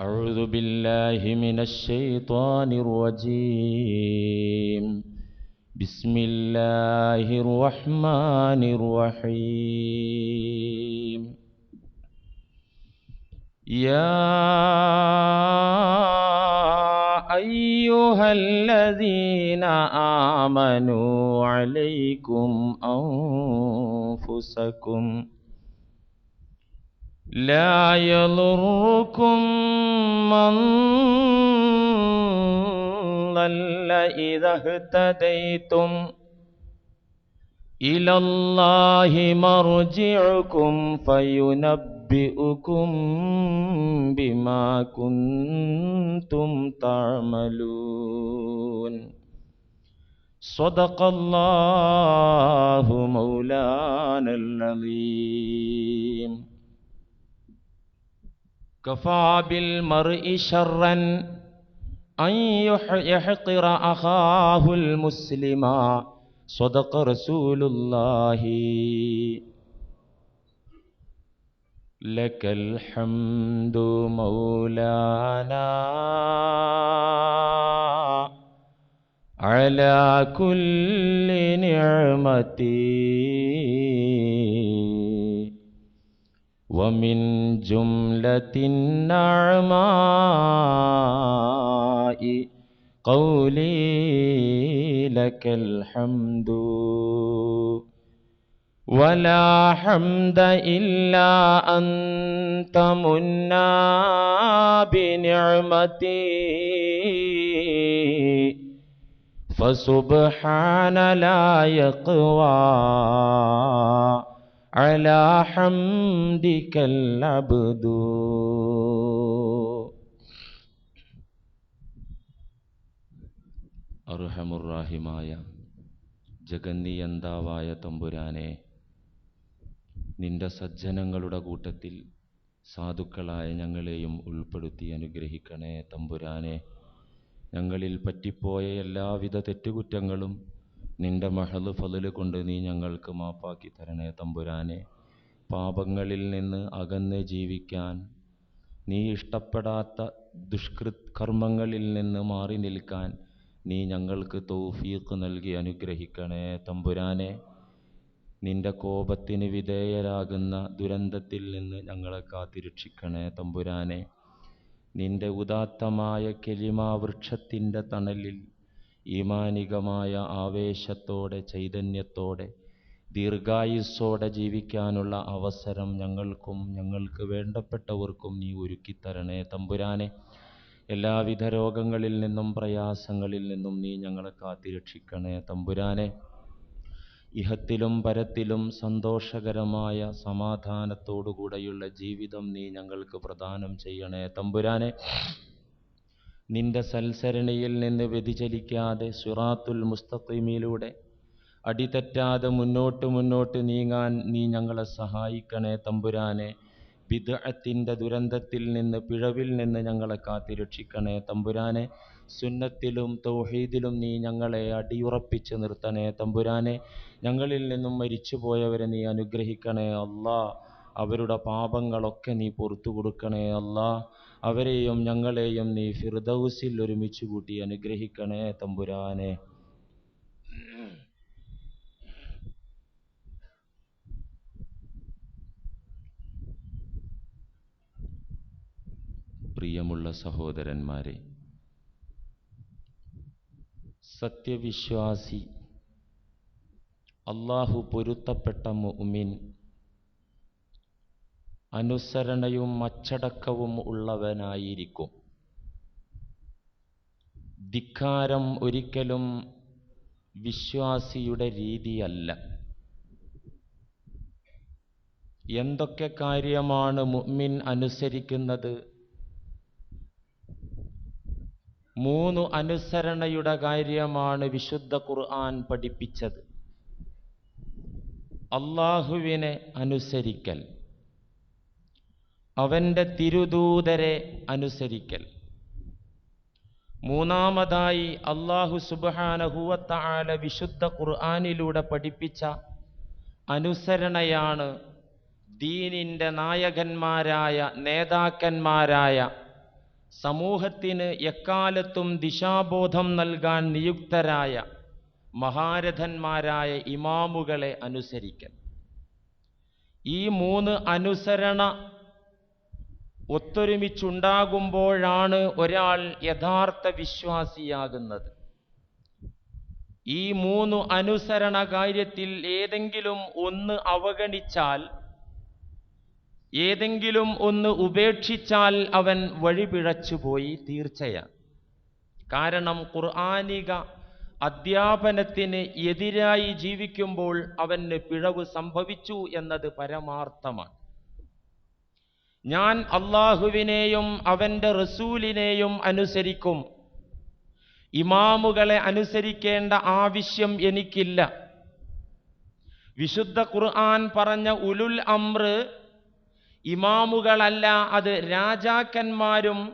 أعوذ بالله من الشيطان الرجيم. بسم الله الرحمن الرحيم. يا أيها الذين آمنوا عليكم أنفسكم لا يضركم من ضل إذا اهتديتم. إلى الله مرجعكم فينبئكم بما كنتم تعملون. صدق الله مولانا العظيم. كفى بالمرء شرا أن يحقر أخاه المسلما صدق رسول الله. لك الحمد مولانا. على كل نعمتي ومن جملة النعماء قولي لك الحمد. ولا حمد إلا أنت منا بنعمتي. فسبحان لا يقوى. على حمدك العبد അർഹമുറാഹിമായ ജഗന്നിയന്താവായ തമ്പുരാനെ നിന്റെ സജ്ജനങ്ങളുടെ കൂട്ടത്തിൽ സാധുക്കളായ ഞങ്ങളെയും ഉൾപ്പെടുത്തി അനുഗ്രഹിക്കണേ തമ്പുരാനെ ഞങ്ങളിൽ പറ്റിപ്പോയ എല്ലാവിധ തെറ്റുകുറ്റങ്ങളും നിന്റെ മഹൽ ഫതിൽ കൊണ്ട് നീ ഞങ്ങൾക്ക് മാപ്പാക്കി തരണേ തമ്പുരാനെ. പാപങ്ങളിൽ നിന്ന് അകന്ന് ജീവിക്കാൻ നീ ഇഷ്ടപ്പെടാത്ത ദുഷ്കൃത് കർമ്മങ്ങളിൽ നിന്ന് മാറി നിൽക്കാൻ നീ ഞങ്ങൾക്ക് തൗഫീഖ് നൽകി അനുഗ്രഹിക്കണേ തമ്പുരാനെ. നിന്റെ കോപത്തിന് വിധേയരാകുന്ന ദുരന്തത്തിൽ നിന്ന് ഞങ്ങളെ കാത്തിരക്ഷിക്കണേ തമ്പുരാനെ. നിന്റെ ഉദാത്തമായ കെലിമാവൃക്ഷത്തിന്റെ തണലിൽ ഈമാനികമായ ആവേശത്തോടെ ചൈതന്യത്തോടെ ദീർഘായുസ്സോടെ ജീവിക്കാനുള്ള അവസരം ഞങ്ങൾക്കും ഞങ്ങൾക്ക് വേണ്ടപ്പെട്ടവർക്കും നീ ഒരുക്കിത്തരണേ. തമ്പുരാനെ എല്ലാവിധ രോഗങ്ങളിൽ നിന്നും പ്രയാസങ്ങളിൽ നിന്നും നീ ഞങ്ങളെ കാത്തിരക്ഷിക്കണേ. തമ്പുരാനെ ഇഹത്തിലും പരത്തിലും സന്തോഷകരമായ സമാധാനത്തോടുകൂടെയുള്ള ജീവിതം നീ ഞങ്ങൾക്ക് പ്രദാനം ചെയ്യണേ. തമ്പുരാനെ നിന്റെ സൽസരണിയിൽ നിന്ന് വ്യതിചലിക്കാതെ സുറാത്തുൽ മുസ്തഖീമിലൂടെ അടിതെറ്റാതെ മുന്നോട്ട് മുന്നോട്ട് നീങ്ങാൻ നീ ഞങ്ങളെ സഹായിക്കണേ തമ്പുരാനെ. വിദഅത്തിന്റെ ദുരന്തത്തിൽ നിന്ന് പിഴവിൽ നിന്ന് ഞങ്ങളെ കാത്തിരക്ഷിക്കണേ തമ്പുരാനെ. സുന്നത്തിലും തൗഹീദിലും നീ ഞങ്ങളെ അടിയുറപ്പിച്ച് നിർത്തണേ തമ്പുരാനെ. ഞങ്ങളിൽ നിന്നും മരിച്ചുപോയവരെ നീ അനുഗ്രഹിക്കണേ അല്ലാ അവരുടെ പാപങ്ങളൊക്കെ നീ പുറത്തു കൊടുക്കണേ അല്ലാ അവരെയും ഞങ്ങളെയും നീ ഫിർദൗസിൽ ഒരുമിച്ച് കൂട്ടി അനുഗ്രഹിക്കണേ തമ്പുരാനെ. പ്രിയമുള്ള സഹോദരന്മാരെ സത്യവിശ്വാസി അള്ളാഹു പൊരുത്തപ്പെട്ട മുഅ്മിൻ അനുസരണയും അച്ചടക്കവും ഉള്ളവനായിരിക്കും. ധിക്കാരം ഒരിക്കലും വിശ്വാസിയുടെ രീതിയല്ല. എന്തൊക്കെ കാര്യമാണ് മുഅ്മിൻ അനുസരിക്കുന്നത്? മൂന്ന് അനുസരണയുടെ കാര്യമാണ് വിശുദ്ധ ഖുർആൻ പഠിപ്പിച്ചത്. അള്ളാഹുവിനെ അനുസരിക്കൽ. അവന്റെ തിരുദൂതരെ അനുസരിക്കൽ. മൂന്നാമതായി അള്ളാഹു സുബാനഹുവത്താല വിശുദ്ധ ഖുർആാനിലൂടെ പഠിപ്പിച്ച അനുസരണയാണ് ദീനിന്റെ നായകന്മാരായ നേതാക്കന്മാരായ സമൂഹത്തിന് എക്കാലത്തും ദിശാബോധം നൽകാൻ നിയുക്തരായ മഹാരഥന്മാരായ ഇമാമുകളെ അനുസരിക്കൽ. ഈ മൂന്ന് അനുസരണ ഒത്തൊരുമിച്ചുണ്ടാകുമ്പോഴാണ് ഒരാൾ യഥാർത്ഥ വിശ്വാസിയാകുന്നത്. ഈ മൂന്ന് അനുസരണ കാര്യത്തിൽ ഏതെങ്കിലും ഒന്ന് അവഗണിച്ചാൽ ഏതെങ്കിലും ഒന്ന് ഉപേക്ഷിച്ചാൽ അവൻ വഴിപിഴച്ചുപോയി തീർച്ചയാണ് കാരണം ഖുർആാനിക അധ്യാപനത്തിന് എതിരായി ജീവിക്കുമ്പോൾ അവന് പിഴവ് സംഭവിച്ചു എന്നത് പരമാർത്ഥമാണ്. ഞാൻ അള്ളാഹുവിനെയും അവന്റെ റസൂലിനെയും അനുസരിക്കും. ഇമാമുകളെ അനുസരിക്കേണ്ട ആവശ്യം എനിക്കില്ല. വിശുദ്ധ ഖുർആൻ പറഞ്ഞ ഉലുൽ അമ്ര ഇമാമുകളല്ല അത് രാജാക്കന്മാരും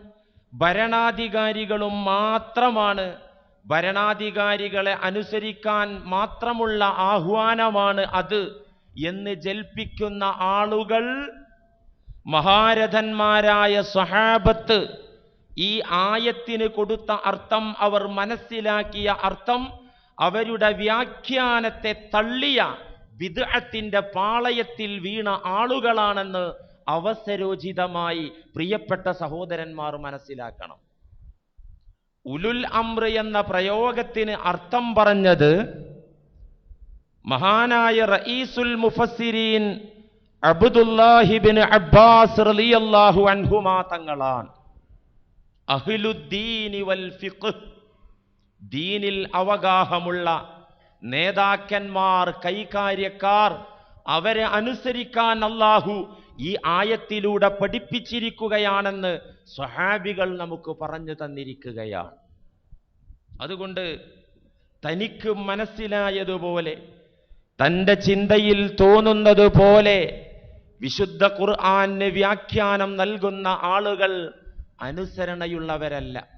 ഭരണാധികാരികളും മാത്രമാണ്. ഭരണാധികാരികളെ അനുസരിക്കാൻ മാത്രമുള്ള ആഹ്വാനമാണ് അത് എന്ന് ജൽപ്പിക്കുന്ന ആളുകൾ മഹാരഥന്മാരായ സഹാബത്ത് ഈ ആയത്തിന് കൊടുത്ത അർത്ഥം അവർ മനസ്സിലാക്കിയ അർത്ഥം അവരുടെ വ്യാഖ്യാനത്തെ തള്ളിയ വിദഹത്തിന്റെ പാളയത്തിൽ വീണ ആളുകളാണെന്ന് അവസരോചിതമായി പ്രിയപ്പെട്ട സഹോദരന്മാർ മനസ്സിലാക്കണം. ഉലുൽ അമ്ര എന്ന പ്രയോഗത്തിന് അർത്ഥം പറഞ്ഞത് മഹാനായ റഈസുൽ മുഫസ്സിരീൻ അബ്ദുല്ലാഹിബിൻ അബ്ബാസ് റളിയല്ലാഹു അൻഹുമാ തങ്ങളാണ്. അഹ്ലുദ്ദീനി വൽ ഫിഖ് ദീനിൽ അവഗാഹമുള്ള നേതാക്കന്മാർ കൈകാര്യക്കാർ അവരെ അനുസരിക്കാൻ അല്ലാഹു ഈ ആയത്തിലൂടെ പഠിപ്പിച്ചിരിക്കുകയാണെന്ന് സ്വഹാബികൾ നമുക്ക് പറഞ്ഞു തന്നിരിക്കുകയാണ്. അതുകൊണ്ട് തനിക്ക് മനസ്സിലായതുപോലെ തന്റെ ചിന്തയിൽ തോന്നുന്നത് പോലെ വിശുദ്ധ ഖുർആന് വ്യാഖ്യാനം നൽകുന്ന ആളുകൾ അനുസരണയുള്ളവരല്ല.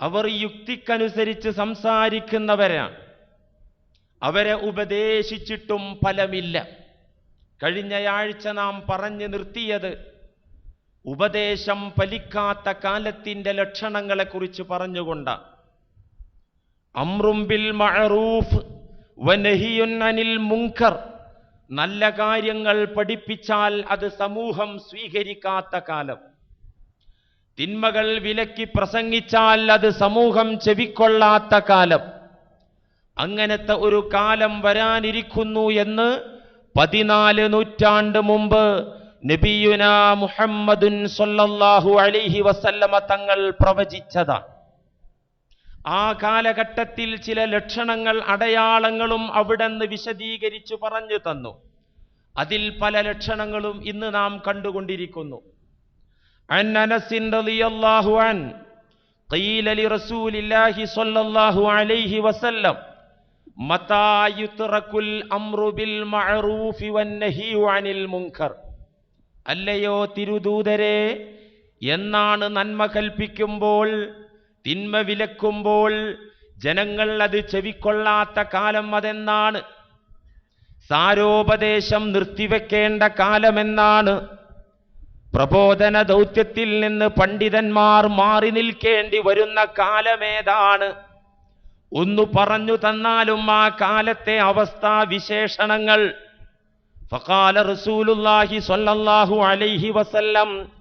അവർ യുക്തിക്കനുസരിച്ച് സംസാരിക്കുന്നവരാണ്. അവരെ ഉപദേശിച്ചിട്ടും ഫലമില്ല. കഴിഞ്ഞയാഴ്ച നാം പറഞ്ഞു നിർത്തിയത് ഉപദേശം ഫലിക്കാത്ത കാലത്തിന്റെ ലക്ഷണങ്ങളെക്കുറിച്ച് പറഞ്ഞുകൊണ്ട്. അമ്രുംബിൽ മഅറൂഫ് വനഹിയുൻ അനിൽ മുങ്കർ നല്ല കാര്യങ്ങൾ പഠിപ്പിച്ചാൽ അത് സമൂഹം സ്വീകരിക്കാത്ത കാലം. തിന്മകൾ വിലക്കി പ്രസംഗിച്ചാൽ അത് സമൂഹം ചെവിക്കൊള്ളാത്ത കാലം. അങ്ങനത്തെ ഒരു കാലം വരാനിരിക്കുന്നു എന്ന് പതിനാല് നൂറ്റാണ്ട് മുമ്പ് നബിയുന മുഹമ്മദുൻ സൊല്ലാഹു അലിഹി വസല്ലമ തങ്ങൾ പ്രവചിച്ചതാണ്. ആ കാലഘട്ടത്തിൽ ചില ലക്ഷണങ്ങൾ അടയാളങ്ങളും അവിടെന്ന് വിശദീകരിച്ചു പറഞ്ഞു തന്നു അതിൽ പല ലക്ഷണങ്ങളും ഇന്ന് നാം കണ്ടുകൊണ്ടിരിക്കുന്നു عن أنس رضي الله عنه قيل لرسول الله صلى الله عليه وسلم متى يترك الأمر بالمعروف والنهي عن المنكر അല്ലയോ തിരുദൂതരെ എന്നാണ് നന്മ കൽപ്പിക്കുമ്പോൾ തിന്മ വിലക്കുമ്പോൾ ജനങ്ങൾ അത് ചെവിക്കൊള്ളാത്ത കാലം അതെന്നാണ്? സാരോപദേശം നിർത്തിവെക്കേണ്ട കാലമെന്നാണ്? പ്രബോധന ദൗത്യത്തിൽ നിന്ന് പണ്ഡിതന്മാർ മാറി നിൽക്കേണ്ടി വരുന്ന കാലമേതാണ്? ഒന്നു പറഞ്ഞു തന്നാലും ആ കാലത്തെ അവസ്ഥാ വിശേഷണങ്ങൾ. ഫഖാല റസൂലുല്ലാഹി സ്വല്ലല്ലാഹു അലൈഹി വസല്ലം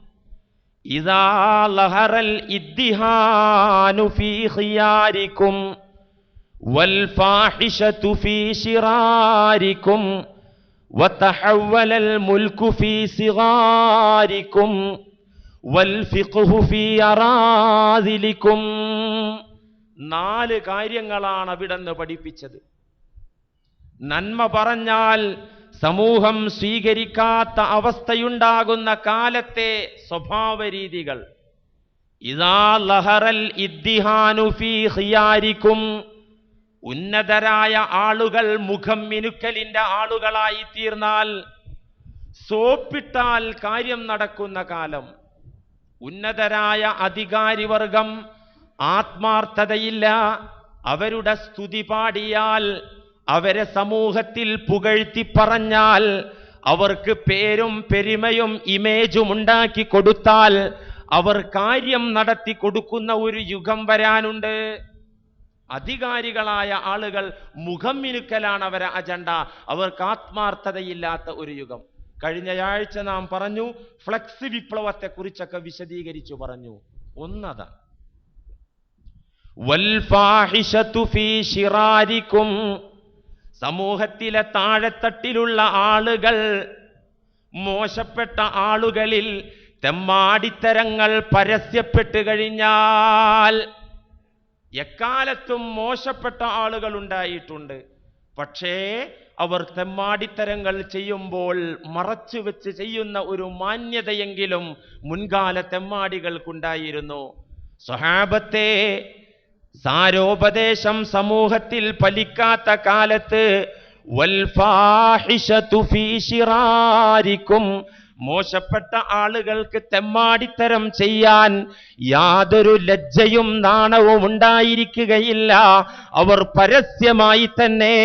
ഇദാ ലഹറൽ ഇദ്ദിഹാനു ഫീ ഖിയാരിക്കും വൽ ഫാഹിഷതു ഫീ ശിറാരിക്കും وتحول الملك في صغاركم والفقه في أراذلكم നാല് കാര്യങ്ങളാണ് അവിടെന്ന് പഠിപ്പിച്ചത് നന്മ പറഞ്ഞാൽ സമൂഹം സ്വീകരിക്കാത്ത അവസ്ഥയുണ്ടാകുന്ന കാലത്തെ സ്വഭാവ രീതികൾ ഉന്നതരായ ആളുകൾ മുഖം മിനുക്കലിന്റെ ആളുകളായി തീർന്നാൽ സോപ്പിട്ടാൽ കാര്യം നടക്കുന്ന കാലം. ഉന്നതരായ അധികാരിവർഗം ആത്മാർത്ഥതയില്ല. അവരുടെ സ്തുതി പാടിയാൽ അവരെ സമൂഹത്തിൽ പുകഴ്ത്തി പറഞ്ഞാൽ അവർക്ക് പേരും പെരുമയും ഇമേജും ഉണ്ടാക്കി കൊടുത്താൽ അവർ കാര്യം നടത്തി കൊടുക്കുന്ന ഒരു യുഗം വരാനുണ്ട്. അധികാരികളായ ആളുകൾ മുഖം മിനുക്കലാണ് അവരെ അജണ്ട. അവർക്ക് ആത്മാർത്ഥതയില്ലാത്ത ഒരു യുഗം. കഴിഞ്ഞയാഴ്ച നാം പറഞ്ഞു ഫ്ലക്സ് വിപ്ലവത്തെ കുറിച്ചൊക്കെ വിശദീകരിച്ചു പറഞ്ഞു. ഒന്നത. വൽഫാഹിഷത്തു ഫീ ശിറാരിക്കും സമൂഹത്തിലെ താഴെത്തട്ടിലുള്ള ആളുകൾ മോശപ്പെട്ട ആളുകളിൽ തെമ്മാടിത്തരങ്ങൾ പരസ്യപ്പെട്ട് കഴിഞ്ഞാൽ എക്കാലത്തും മോശപ്പെട്ട ആളുകൾ ഉണ്ടായിട്ടുണ്ട്. പക്ഷേ അവർ തെമ്മാടിത്തരങ്ങൾ ചെയ്യുമ്പോൾ മറച്ചു വെച്ച് ചെയ്യുന്ന ഒരു മാന്യതയെങ്കിലും മുൻകാല തെമ്മാടികൾക്കുണ്ടായിരുന്നു. സ്വഹാബത്തെ സാരോപദേശം സമൂഹത്തിൽ പലിക്കാത്ത കാലത്ത് മോശപ്പെട്ട ആളുകൾക്ക് തെമ്മാടിത്തരം ചെയ്യാൻ യാതൊരു ലജ്ജയും നാണവും ഉണ്ടായിരിക്കുകയില്ല. അവർ പരസ്യമായി തന്നെ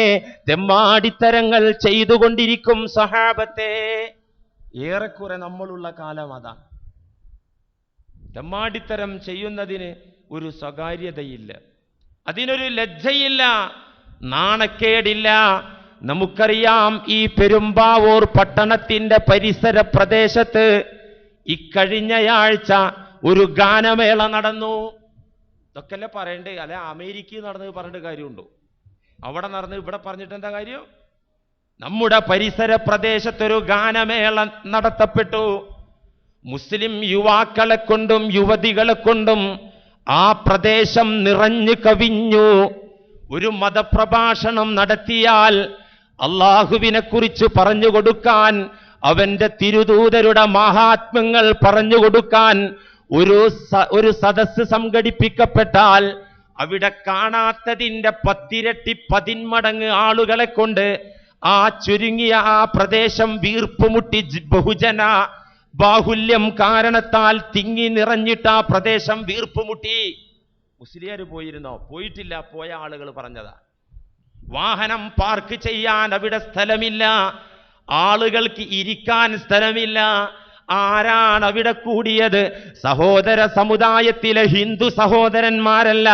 തെമ്മാടിത്തരങ്ങൾ ചെയ്തുകൊണ്ടിരിക്കും സഹാബത്തെ. ഏറെക്കുറെ നമ്മളുള്ള കാലം അതാണ് തെമ്മാടിത്തരം ചെയ്യുന്നതിന് ഒരു സ്വകാര്യതയില്ല. അതിനൊരു ലജ്ജയില്ല. നാണക്കേടില്ല. നമുക്കറിയാം ഈ പെരുമ്പാവൂർ പട്ടണത്തിന്റെ പരിസര പ്രദേശത്ത് ഇക്കഴിഞ്ഞയാഴ്ച ഒരു ഗാനമേള നടന്നു. ഇതൊക്കെ അല്ലേ പറയണ്ടേ? അല്ലെ അമേരിക്കയിൽ നടന്ന് പറഞ്ഞിട്ട് കാര്യമുണ്ടോ? അവിടെ നടന്ന് ഇവിടെ പറഞ്ഞിട്ട് എന്താ കാര്യം? നമ്മുടെ പരിസര പ്രദേശത്തൊരു ഗാനമേള നടത്തപ്പെട്ടു. മുസ്ലിം യുവാക്കളെ കൊണ്ടും യുവതികളെ കൊണ്ടും ആ പ്രദേശം നിറഞ്ഞു കവിഞ്ഞു. ഒരു മതപ്രഭാഷണം നടത്തിയാൽ അള്ളാഹുവിനെ കുറിച്ച് പറഞ്ഞു കൊടുക്കാൻ അവന്റെ തിരുദൂതരുടെ മഹാത്മ്യങ്ങൾ പറഞ്ഞു കൊടുക്കാൻ ഒരു ഒരു സദസ്സ് സംഘടിപ്പിക്കപ്പെട്ടാൽ അവിടെ കാണാത്തതിന്റെ പത്തിരട്ടി പതിന്മടങ്ങ് ആളുകളെ കൊണ്ട് ആ ചുരുങ്ങിയ ആ പ്രദേശം വീർപ്പുമുട്ടി ബഹുജന ബാഹുല്യം കാരണത്താൽ തിങ്ങി നിറഞ്ഞിട്ട് ആ പ്രദേശം വീർപ്പുമുട്ടി മുസ്ലിയാർ പോയിരുന്നോ? പോയിട്ടില്ല. പോയ ആളുകൾ പറഞ്ഞതാ. വാഹനം പാർക്ക് ചെയ്യാൻ അവിടെ സ്ഥലമില്ല. ആളുകൾക്ക് ഇരിക്കാൻ സ്ഥലമില്ല. ആരാണ് അവിടെ കൂടിയത്? സഹോദര സമുദായത്തിലെ ഹിന്ദു സഹോദരന്മാരല്ല.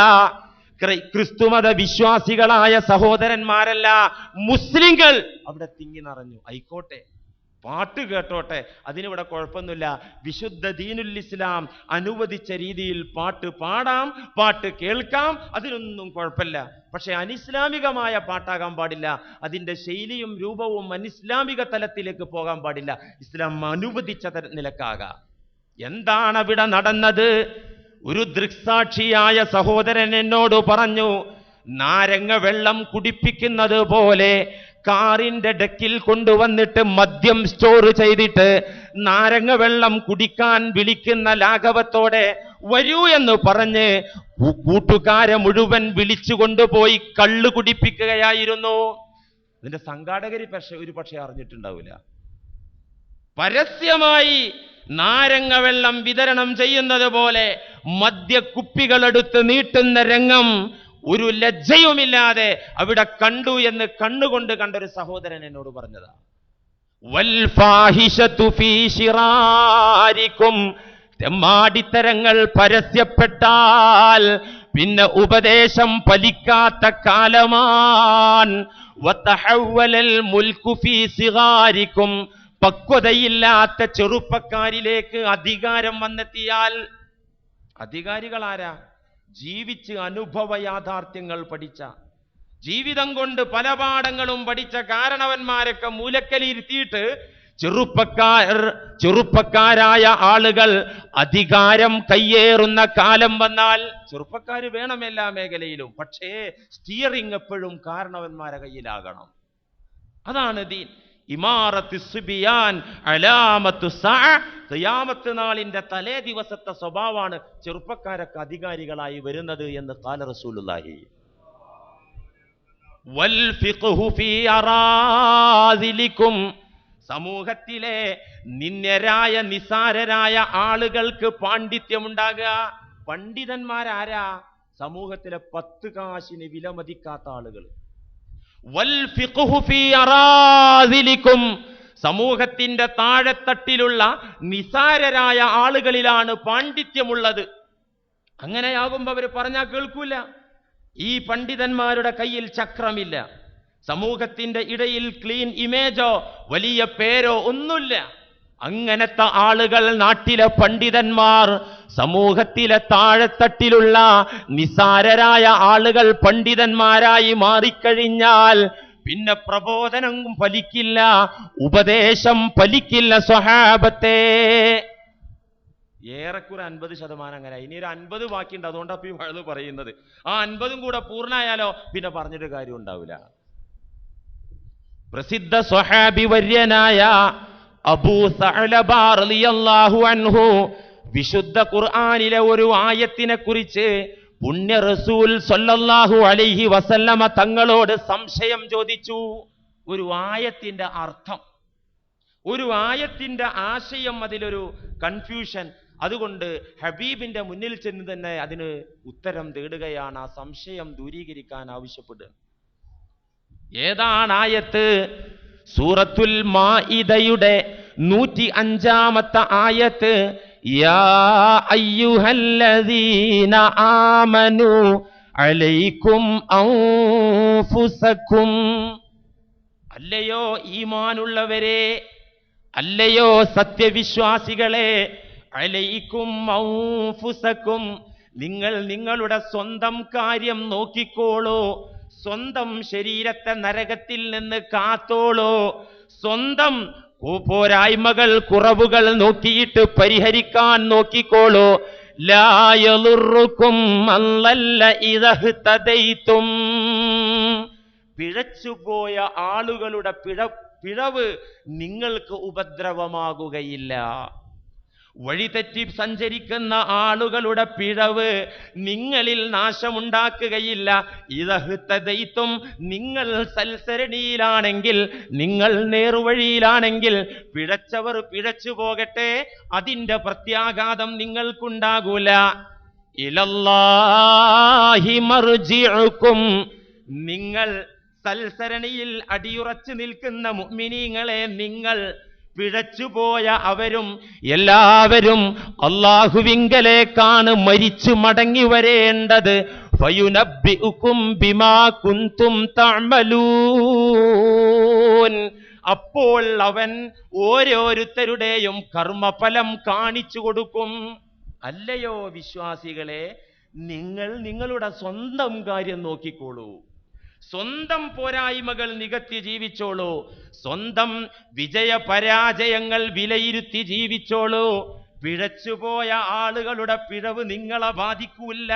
ക്രിസ്തുമത വിശ്വാസികളായ സഹോദരന്മാരല്ല. മുസ്ലിങ്ങൾ അവിടെ തിങ്ങി നിറഞ്ഞു. ആയിക്കോട്ടെ. പാട്ട് കേട്ടോട്ടെ അതിനിവിടെ കുഴപ്പമൊന്നുമില്ല. വിശുദ്ധ ദീനുൽ ഇസ്ലാം അനുവദിച്ച രീതിയിൽ പാട്ട് പാടാം പാട്ട് കേൾക്കാം അതിനൊന്നും കുഴപ്പമില്ല. പക്ഷെ അനിസ്ലാമികമായ പാട്ടാകാൻ പാടില്ല അതിന്റെ ശൈലിയും രൂപവും അനിസ്ലാമിക തലത്തിലേക്ക് പോകാൻ പാടില്ല. ഇസ്ലാം അനുവദിച്ച നിലക്കാകാം. എന്താണ് അവിടെ നടന്നത്? ഒരു ദൃക്സാക്ഷിയായ സഹോദരൻ എന്നോട് പറഞ്ഞു നാരങ്ങ വെള്ളം കുടിപ്പിക്കുന്നത് പോലെ കാറിന്റെ ഡെക്കിൽ കൊണ്ടുവന്നിട്ട് മദ്യം സ്റ്റോർ ചെയ്തിട്ട് നാരങ്ങ വെള്ളം കുടിക്കാൻ വിളിക്കുന്ന ലാഘവത്തോടെ വരൂ എന്ന് പറഞ്ഞ് കൂട്ടുകാരെ മുഴുവൻ വിളിച്ചു കൊണ്ടുപോയി കള്ളു കുടിപ്പിക്കുകയായിരുന്നു. ഇതിന്റെ സംഘാടകര് പക്ഷെ ഒരു പക്ഷേ അറിഞ്ഞിട്ടുണ്ടാവില്ല. പരസ്യമായി നാരങ്ങ വെള്ളം വിതരണം ചെയ്യുന്നത് പോലെ മദ്യക്കുപ്പികളെടുത്ത് നീട്ടുന്ന രംഗം ഒരു ലജ്ജയുമില്ലാതെ അവിടെ കണ്ടു എന്ന് കണ്ണുകൊണ്ട് കണ്ട ഒരു സഹോദരൻ എന്നോട് പറഞ്ഞതാ. തെമ്മാടിത്തരങ്ങൾ പരസ്യപ്പെട്ടാൽ പിന്നെ ഉപദേശം പലിക്കാത്ത കാലമാൻ. പക്വതയില്ലാത്ത ചെറുപ്പക്കാരിലേക്ക് അധികാരം വന്നെത്തിയാൽ അധികാരികൾ ആരാ ജീവിച്ച് അനുഭവ യാഥാർത്ഥ്യങ്ങൾ പഠിച്ച ജീവിതം കൊണ്ട് പല പാഠങ്ങളും പഠിച്ച കാരണവന്മാരൊക്കെ മൂലക്കലിരുത്തിയിട്ട് ചെറുപ്പക്കാർ ചെറുപ്പക്കാരായ ആളുകൾ അധികാരം കയ്യേറുന്ന കാലം വന്നാൽ ചെറുപ്പക്കാർ വേണം എല്ലാ മേഖലയിലും. പക്ഷേ സ്റ്റിയറിംഗ് എപ്പോഴും കാരണവന്മാരെ കയ്യിലാകണം. അതാണ് ദീൻ. ഇമാറത്ത് നാളിന്റെ തലേ ദിവസത്തെ സ്വഭാവമാണ് ചെറുപ്പക്കാരൊക്കെ അധികാരികളായി വരുന്നത് എന്ന് കാല അറാദിലിക്കും സമൂഹത്തിലെ നിന്നരായ നിസാരരായ ആളുകൾക്ക് പാണ്ഡിത്യമുണ്ടാകുക. പണ്ഡിതന്മാരാരാ? സമൂഹത്തിലെ പത്ത് കാശിന് വിലമതിക്കാത്ത ആളുകൾ വൽ ഫിഖ്ഹു ഫീ അറാദിലിക്കും സമൂഹത്തിന്റെ താഴെത്തട്ടിലുള്ള നിസാരരായ ആളുകളിലാണ് പാണ്ഡിത്യമുള്ളത്. അങ്ങനെയാകുമ്പോ അവർ പറഞ്ഞാൽ കേൾക്കൂല. ഈ പണ്ഡിതന്മാരുടെ കയ്യിൽ ചക്രമില്ല. സമൂഹത്തിന്റെ ഇടയിൽ ക്ലീൻ ഇമേജോ വലിയ പേരോ ഒന്നുമില്ല. അങ്ങനത്തെ ആളുകൾ നാട്ടിലെ പണ്ഡിതന്മാർ സമൂഹത്തിലെ താഴെത്തട്ടിലുള്ള നിസാരരായ ആളുകൾ പണ്ഡിതന്മാരായി മാറിക്കഴിഞ്ഞാൽ പിന്നെ പ്രബോധനം ഫലിക്കില്ല ഉപദേശം ഫലിക്കില്ല സ്വഹാബത്തെ. ഏറെക്കുറെ അൻപത് ശതമാനം അങ്ങനെ ഇനി ഒരു അൻപത് ബാക്കിയുണ്ട് അതുകൊണ്ടാണ് ഈ വഴുത് പറയുന്നത്. ആ അൻപതും കൂടെ പൂർണമായാലോ പിന്നെ പറഞ്ഞിട്ട് കാര്യം ഉണ്ടാവില്ല. പ്രസിദ്ധ സ്വഹാബി വര്യനായ അൻഹു വിശുദ്ധ ഖുർആനിലെ ഒരു ആയത്തിനെ കുറിച്ച് പുണ്യ റസൂൽ സൊല്ലാഹു അലൈഹി വസല്ലമ തങ്ങളോട് സംശയം ചോദിച്ചു. ഒരു ആയത്തിന്റെ അർത്ഥം. ഒരു ആയത്തിന്റെ ആശയം അതിലൊരു കൺഫ്യൂഷൻ. അതുകൊണ്ട് ഹബീബിന്റെ മുന്നിൽ ചെന്ന് തന്നെ അതിന് ഉത്തരം തേടുകയാണ്. ആ സംശയം ദൂരീകരിക്കാൻ ആവശ്യപ്പെടുക. ഏതാണ് ആയത്ത്? സൂറത്തുൽ മാഇദയുടെ നൂറ്റി അഞ്ചാമത്തെ ആയത്ത് യാ അയ്യുഹല്ലദീന ആമനു അലൈക്കും ഔഫുസക്കും അല്ലയോ ഈമാനുള്ളവരെ അല്ലയോ സത്യവിശ്വാസികളെ അലൈക്കും ഔഫുസക്കും നിങ്ങൾ നിങ്ങളുടെ സ്വന്തം കാര്യം നോക്കിക്കോളൂ. സ്വന്തം ശരീരത്തെ നരകത്തിൽ നിന്ന് കാത്തോളൂ. സ്വന്തം പോരായ്മകൾ കുറവുകൾ നോക്കിയിട്ട് പരിഹരിക്കാൻ നോക്കിക്കോളൂ. ലായലുറുക്കും പിഴച്ചുപോയ ആളുകളുടെ പിഴ പിഴവ് നിങ്ങൾക്ക് ഉപദ്രവമാകുകയില്ല. വഴിതെറ്റി സഞ്ചരിക്കുന്ന ആളുകളുടെ പിഴവ് നിങ്ങളിൽ നാശമുണ്ടാക്കുകയില്ല. ഇതഹ്തദൈത്തും നിങ്ങൾ സൽസരണിയിലാണെങ്കിൽ നിങ്ങൾ നേർവഴിയിലാണെങ്കിൽ പിഴച്ചവർ പിഴച്ചു പോകട്ടെ അതിന്റെ പ്രത്യാഘാതം നിങ്ങൾക്കുണ്ടാകൂല. ഇലല്ലാഹി മർജിഉക്കും. നിങ്ങൾ സൽസരണിയിൽ അടിയുറച്ചു നിൽക്കുന്ന മുഅ്മിനീങ്ങളെ നിങ്ങൾ പിഴച്ചുപോയ അവരും എല്ലാവരും അള്ളാഹുവിങ്കലേക്കാണ് മരിച്ചു മടങ്ങി വരേണ്ടത്. തഅമലൂൻ. അപ്പോൾ അവൻ ഓരോരുത്തരുടെയും കർമ്മഫലം കാണിച്ചു കൊടുക്കും. അല്ലയോ വിശ്വാസികളെ നിങ്ങൾ നിങ്ങളുടെ സ്വന്തം കാര്യം നോക്കിക്കോളൂ. സ്വന്തം പോരായ്മകൾ നികത്തി ജീവിച്ചോളൂ. സ്വന്തം വിജയ പരാജയങ്ങൾ വിലയിരുത്തി ജീവിച്ചോളൂ. പിഴച്ചുപോയ ആളുകളുടെ പിഴവ് നിങ്ങളെ ബാധിക്കൂല്ല.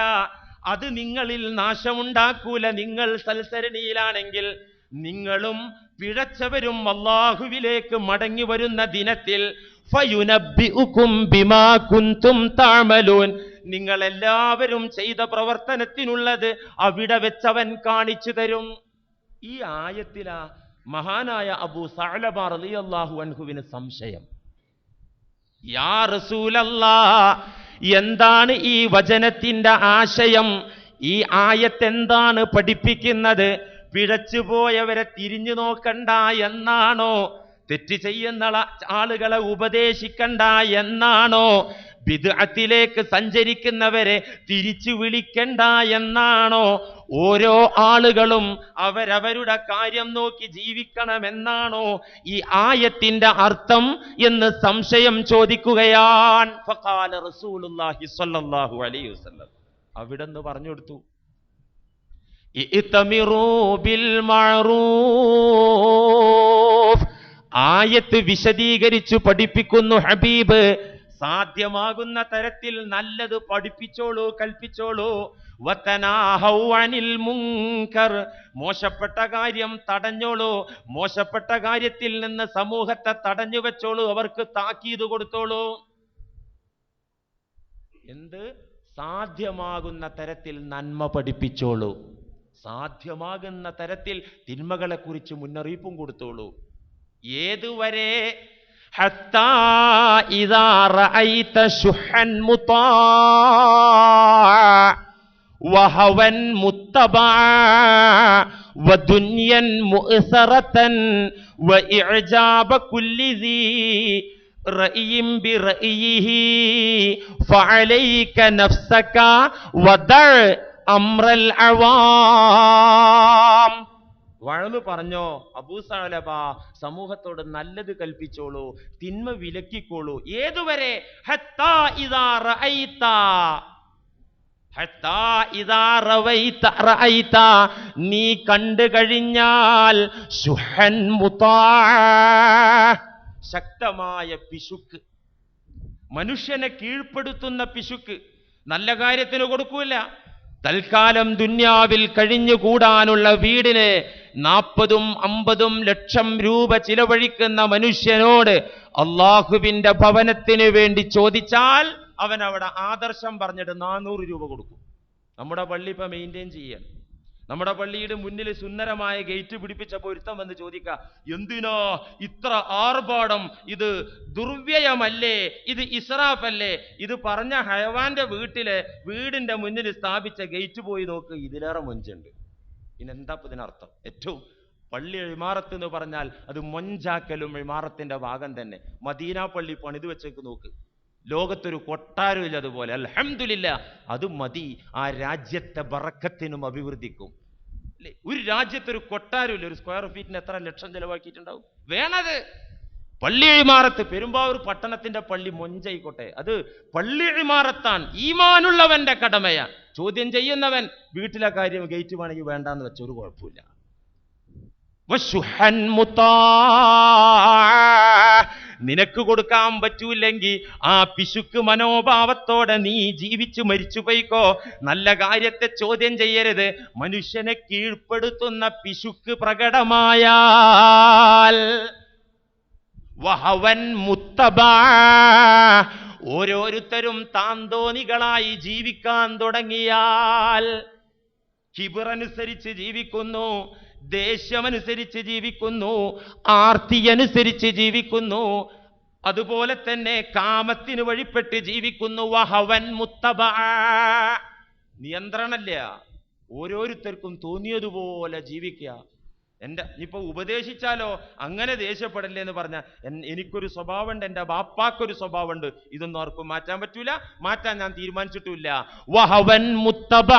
അത് നിങ്ങളിൽ നാശമുണ്ടാക്കൂല. നിങ്ങൾ സൽസരണിയിലാണെങ്കിൽ നിങ്ങളും പിഴച്ചവരും അള്ളാഹുവിലേക്ക് മടങ്ങി വരുന്ന ദിനത്തിൽ ഫയുനബ്ബിഉകും ബിമാ കുന്തും തഅമലൂൻ നിങ്ങൾ എല്ലാവരും ചെയ്ത പ്രവർത്തനത്തിനുള്ളത് അവിടെ വെച്ചവൻ കാണിച്ചു തരും. ഈ ആയത്തിലാ മഹാനായ അബു സഅലബ റളിയല്ലാഹു അൻഹുവിന് സംശയം. യാ റസൂലല്ലാ എന്താണ് ഈ വചനത്തിന്റെ ആശയം? ഈ ആയത്ത് എന്താണ് പഠിപ്പിക്കുന്നത് പിഴച്ചുപോയവരെ തിരിഞ്ഞു നോക്കണ്ട എന്നാണോ? തെറ്റ് ചെയ്യുന്ന ആളുകളെ ഉപദേശിക്കണ്ട എന്നാണോ? ബിദ്അത്തിലേക്ക് സഞ്ചരിക്കുന്നവരെ തിരിച്ചു വിളിക്കണ്ട എന്നാണോ? ഓരോ ആളുകളും അവരവരുടെ കാര്യം നോക്കി ജീവിക്കണമെന്നാണോ? ഈ ആയത്തിന്റെ അർത്ഥം എന്ന് സംശയം അലൈഹി വസല്ലം. അവിടെന്ന് പറഞ്ഞു കൊടുത്തു. ആയത്ത് വിശദീകരിച്ചു പഠിപ്പിക്കുന്നു ഹബീബ്. സാധ്യമാകുന്ന തരത്തിൽ നല്ലത് പഠിപ്പിച്ചോളൂ കൽപ്പിച്ചോളൂ. മുങ്കർ. മോശപ്പെട്ട കാര്യം തടഞ്ഞോളൂ. മോശപ്പെട്ട കാര്യത്തിൽ നിന്ന് സമൂഹത്തെ തടഞ്ഞു വെച്ചോളൂ. അവർക്ക് താക്കീത് കൊടുത്തോളൂ. എന്ത്? സാധ്യമാകുന്ന തരത്തിൽ നന്മ പഠിപ്പിച്ചോളൂ. സാധ്യമാകുന്ന തരത്തിൽ തിന്മകളെ കുറിച്ച് മുന്നറിയിപ്പും കൊടുത്തോളൂ. ഏതുവരെ حتى إذا رأيت شحا مطاع وهوا متبعا ودنيا مؤثرة وإعجاب كل ذي رأي برأيه فعليك نفسك ودع أمر العوام വഴന്ന് പറഞ്ഞോ അബൂസാലബ സമൂഹത്തോട് നല്ലത് കൽപ്പിച്ചോളൂ തിന്മ വിലക്കിക്കോളൂ. ഏതുവരെ? നീ കണ്ടു കഴിഞ്ഞാൽ സുഹൻ ശക്തമായ പിശുക്ക്. മനുഷ്യനെ കീഴ്പ്പെടുത്തുന്ന പിശുക്ക്. നല്ല കാര്യത്തിന് കൊടുക്കൂല. തൽക്കാലം ദുന്യാവിൽ കഴിഞ്ഞുകൂടാനുള്ള വീടിന് നാൽപ്പതും അമ്പതും ലക്ഷം രൂപ ചിലവഴിക്കുന്ന മനുഷ്യനോട് അള്ളാഹുവിന്റെ ഭവനത്തിന് വേണ്ടി ചോദിച്ചാൽ അവൻ അവിടെ ആദർശം പറഞ്ഞിട്ട് നാനൂറ് രൂപ കൊടുക്കും. നമ്മുടെ പള്ളി ഇപ്പൊ മെയിന്റെയിൻ ചെയ്യാൻ. നമ്മുടെ പള്ളിയുടെ മുന്നിൽ സുന്ദരമായ ഗേറ്റ് പിടിപ്പിച്ച പൊരുത്തം വന്ന് ചോദിക്കുക എന്തിനാ ഇത്ര ആർഭാടം? ഇത് ദുർവ്യയമല്ലേ? ഇത് ഇസ്രാഫല്ലേ? ഇത് പറഞ്ഞ ഹയവാന്റെ വീട്ടിലെ വീടിന്റെ മുന്നിൽ സ്ഥാപിച്ച ഗേറ്റ് പോയി നോക്ക് ഇതിലേറെ മൊഞ്ചുണ്ട്. എന്താ ഇതിനർത്ഥം ഏറ്റവും പള്ളി ഇമാറത്ത് എന്ന് പറഞ്ഞാൽ അത് മൊഞ്ചാക്കലും ഇമാറത്തിന്റെ ഭാഗം തന്നെ. മദീന പള്ളി പണിത് വെച്ചേക്ക് നോക്ക്. ലോകത്തൊരു കൊട്ടാരം ഇല്ല അതുപോലെ. അലഹമില്ല അത് മതി. ആ രാജ്യത്തെ ബറക്കത്തിനും അഭിവൃദ്ധിക്കും. അല്ലേ ഒരു രാജ്യത്തൊരു കൊട്ടാരം ഇല്ല. ഒരു സ്ക്വയർ ഫീറ്റിന് എത്ര ലക്ഷം ചെലവാക്കിയിട്ടുണ്ടാവും? വേണത്. പള്ളി ഇമാറത്ത് പെരുമ്പാവൂർ പട്ടണത്തിന്റെ പള്ളി മൊഞ്ചായിക്കോട്ടെ. അത് പള്ളി ഇമാറത്താൻ ഈമാനുള്ളവന്റെ കടമയാ. ചോദ്യം ചെയ്യുന്നവൻ വീട്ടിലെ കാര്യം ഗേറ്റ് വേണമെങ്കിൽ വേണ്ടാന്ന് വെച്ച ഒരു കുഴപ്പമില്ല. നിനക്ക് കൊടുക്കാൻ പറ്റൂല്ലെങ്കിൽ ആ പിശുക്ക് മനോഭാവത്തോടെ നീ ജീവിച്ചു മരിച്ചു പോയിക്കോ. നല്ല കാര്യത്തെ ചോദ്യം ചെയ്യരുത്. മനുഷ്യനെ കീഴ്പ്പെടുത്തുന്ന പിശുക്ക് പ്രകടമായാൽ വഹവൻ മുത്തബാ. ഓരോരുത്തരും താന്തോണികളായി ജീവിക്കാൻ തുടങ്ങിയാൽ കിബിറനുസരിച്ച് ജീവിക്കുന്നു ദേഷ്യമനുസരിച്ച് ജീവിക്കുന്നു ആർത്തി അനുസരിച്ച് ജീവിക്കുന്നു അതുപോലെ തന്നെ കാമത്തിന് വഴിപ്പെട്ട് ജീവിക്കുന്നു വഹവൻ മുത്തബ. നിയന്ത്രണല്ല ഓരോരുത്തർക്കും തോന്നിയതുപോലെ ജീവിക്കുക. എന്റെ ഇപ്പൊ ഉപദേശിച്ചാലോ? അങ്ങനെ ദേഷ്യപ്പെടല്ലേ എന്ന് പറഞ്ഞ എനിക്കൊരു സ്വഭാവമുണ്ട് എന്റെ ബാപ്പാക്കൊരു സ്വഭാവമുണ്ട്. ഇതൊന്നും ആർക്കും മാറ്റാൻ പറ്റൂല. മാറ്റാൻ ഞാൻ തീരുമാനിച്ചിട്ടില്ല വഹവൻ മുത്തബ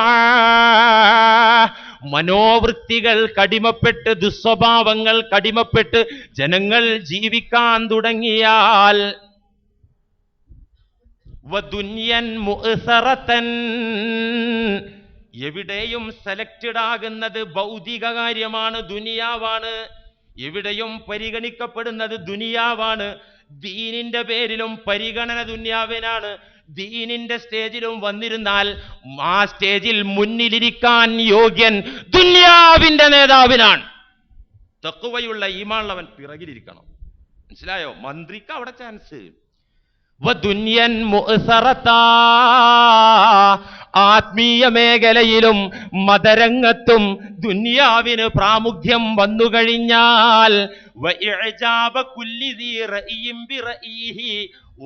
മനോവൃത്തികൾ കടിമപ്പെട്ട് ദുസ്വഭാവങ്ങൾ കടിമപ്പെട്ട് ജനങ്ങൾ ജീവിക്കാൻ തുടങ്ങിയാൽ വദുന്യൻ മുഅ്സറത്തൻ എവിടെയും സെലക്റ്റഡ് ആകുന്നത് ഭൗതിക കാര്യമാണ് ദുനിയാവാണ്. എവിടെയും പരിഗണിക്കപ്പെടുന്നത് ദുനിയാവാണ്. ദീനിന്റെ പേരിലും പരിഗണന ദുനിയാവിനാണ്. ദീനിന്റെ സ്റ്റേജിലും വന്നിരുന്നാൽ ആ സ്റ്റേജിൽ മുന്നിലിരിക്കാൻ യോഗ്യൻ ദുനിയാവിന്റെ നേതാവിനാണ്. തക്കുവയുള്ള ഈമാനുള്ളവൻ പിറകിലിരിക്കണം. മനസ്സിലായോ? മന്ത്രിക്ക് അവിടെ ചാൻസ്. ആത്മീയ മേഖലയിലും മതരംഗത്തും ദുന്യാവിന് പ്രാമുഖ്യം വന്നു കഴിഞ്ഞാൽ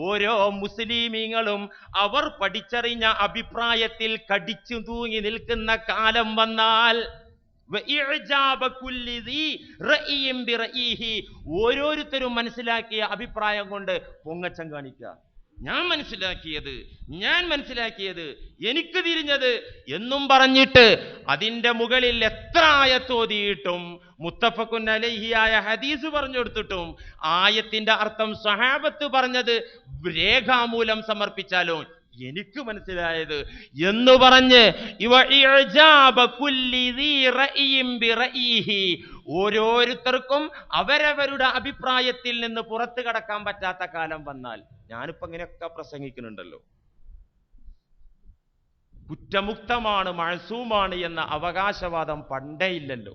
ഓരോ മുസ്ലിമീങ്ങളും അവർ പഠിച്ചറിഞ്ഞ അഭിപ്രായത്തിൽ കടിച്ചു തൂങ്ങി നിൽക്കുന്ന കാലം വന്നാൽ ഓരോരുത്തരും മനസ്സിലാക്കിയ അഭിപ്രായം കൊണ്ട് പൊങ്ങച്ചം കാണിക്കുക. ഞാൻ മനസ്സിലാക്കിയത് ഞാൻ മനസ്സിലാക്കിയത് എനിക്ക് തിരിഞ്ഞത് എന്നും പറഞ്ഞിട്ട് അതിന്റെ മുകളിൽ എത്ര ആയത്തോതിയിട്ടും മുത്തഫക്കുൻ അലഹിയായ ഹദീസ് പറഞ്ഞു കൊടുത്തിട്ടും ആയത്തിന്റെ അർത്ഥം സഹാബത്ത് പറഞ്ഞത് രേഖാമൂലം സമർപ്പിച്ചാലോ എനിക്ക് മനസ്സിലായത് എന്ന് പറഞ്ഞ്. ഓരോരുത്തർക്കും അവരവരുടെ അഭിപ്രായത്തിൽ നിന്ന് പുറത്തു കടക്കാൻ പറ്റാത്ത കാലം വന്നാൽ ഞാനിപ്പോ ഇങ്ങനെയൊക്കെ പ്രസംഗിക്കുന്നുണ്ടല്ലോ. കുറ്റമുക്തമാണ് മഴസൂമാണ് എന്ന അവകാശവാദം പണ്ടേ ഇല്ലല്ലോ.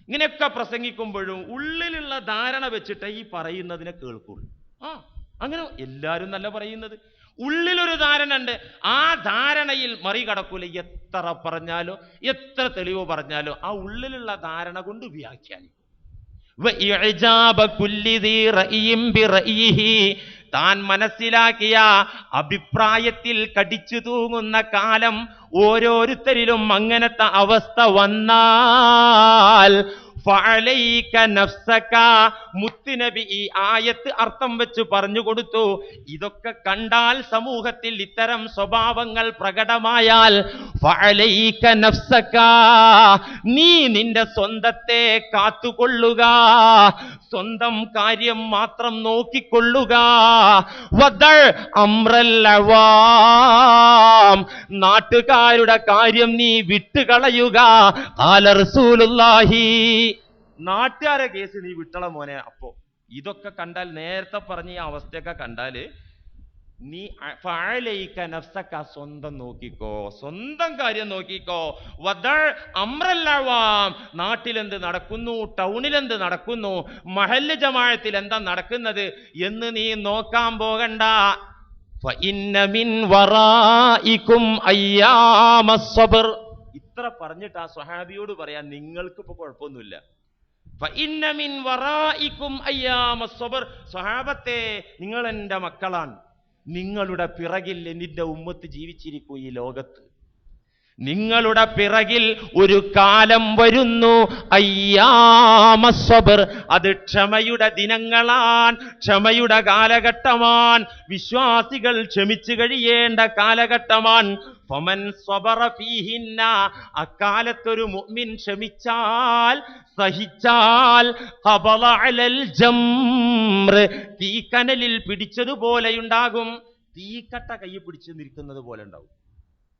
ഇങ്ങനെയൊക്കെ പ്രസംഗിക്കുമ്പോഴും ഉള്ളിലുള്ള ധാരണ വെച്ചിട്ട് ഈ പറയുന്നതിനെ കേൾക്കുള്ളൂ. ആ അങ്ങനെ എല്ലാവരും നല്ല പറയുന്നത്. ഉള്ളിലൊരു ധാരണ ഉണ്ട് ആ ധാരണയിൽ മറികടക്കൂല. എത്ര പറഞ്ഞാലോ എത്ര തെളിവ് പറഞ്ഞാലോ ആ ഉള്ളിലുള്ള ധാരണ കൊണ്ട് വ്യാഖ്യാനിക്കും. താൻ മനസ്സിലാക്കിയ അഭിപ്രായത്തിൽ കടിച്ചു തൂങ്ങുന്ന കാലം ഓരോരുത്തരിലും അങ്ങനത്തെ അവസ്ഥ വന്നാൽ മുത്തുനബി ഈ ആയത്ത് അർത്ഥം വെച്ച് പറഞ്ഞു കൊടുത്തു. ഇതൊക്കെ കണ്ടാൽ സമൂഹത്തിൽ ഇത്തരം സ്വഭാവങ്ങൾ പ്രകടമായാൽ നീ നിന്റെ സ്വന്തത്തെ കാത്തുകൊള്ളുക. സ്വന്തം കാര്യം മാത്രം നോക്കിക്കൊള്ളുക. നാട്ടുകാരുടെ കാര്യം നീ വിട്ടുകളയുക. ഖാല റസൂലുള്ളാഹി. നാട്ടുകാരെ കേസ് നീ വിട്ടള മോനെ അപ്പോ. ഇതൊക്കെ കണ്ടാൽ നേരത്തെ പറഞ്ഞ ഈ അവസ്ഥയൊക്കെ കണ്ടാൽ നീ അ- ഫഅലൈക നഫ്സക സ്വന്തം നോക്കിക്കോ. സ്വന്തം കാര്യം നോക്കിക്കോ. വദൾ അമ്രല്ലവാം. നാട്ടിലെന്ത് നടക്കുന്നു? ടൗണിലെന്ത് നടക്കുന്നു? മഹല്ല് ജമാഅത്തിൽ എന്താ നടക്കുന്നത്? എന്ന് നീ നോക്കാൻ പോകണ്ട. ഇത്ര പറഞ്ഞിട്ട് ആ സ്വഹാബിയോട് പറയാൻ നിങ്ങൾക്ക് ഇപ്പൊ കുഴപ്പമൊന്നുമില്ല. സ്വഹാബത്തെ നിങ്ങൾ എന്റെ മക്കളാണ്. നിങ്ങളുടെ പിറകിൽ നിന്റെ ഉമ്മത്ത് ജീവിച്ചിരിക്കൂ ഈ ലോകത്ത്. നിങ്ങളുടെ പിറകിൽ ഒരു കാലം വരുന്നു. അയ്യാമസ്വബർ അത് ക്ഷമയുടെ ദിനങ്ങളാൻ ക്ഷമയുടെ കാലഘട്ടമാൻ വിശ്വാസികൾ ക്ഷമിച്ചു കഴിയേണ്ട കാലഘട്ടമാൻ ഫമൻ ഫീഹിന്ന അക്കാലത്തൊരു മുഅ്മിൻ ക്ഷമിച്ചാൽ സഹിച്ചാൽ അലൽ ജംറ് തീക്കനലിൽ പിടിച്ചതുപോലെയുണ്ടാകും. തീക്കട്ട കൈ പിടിച്ചു നിൽക്കുന്നത് പോലെ ഉണ്ടാവും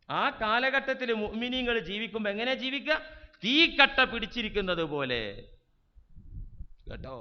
ആ കാലഘട്ടത്തിൽ മുഅ്മിനീങ്ങൾ ജീവിക്കുമ്പോൾ എങ്ങനെ ജീവിക്കുക? തീക്കട്ട പിടിച്ചിരിക്കുന്നത് പോലെ. കേട്ടോ?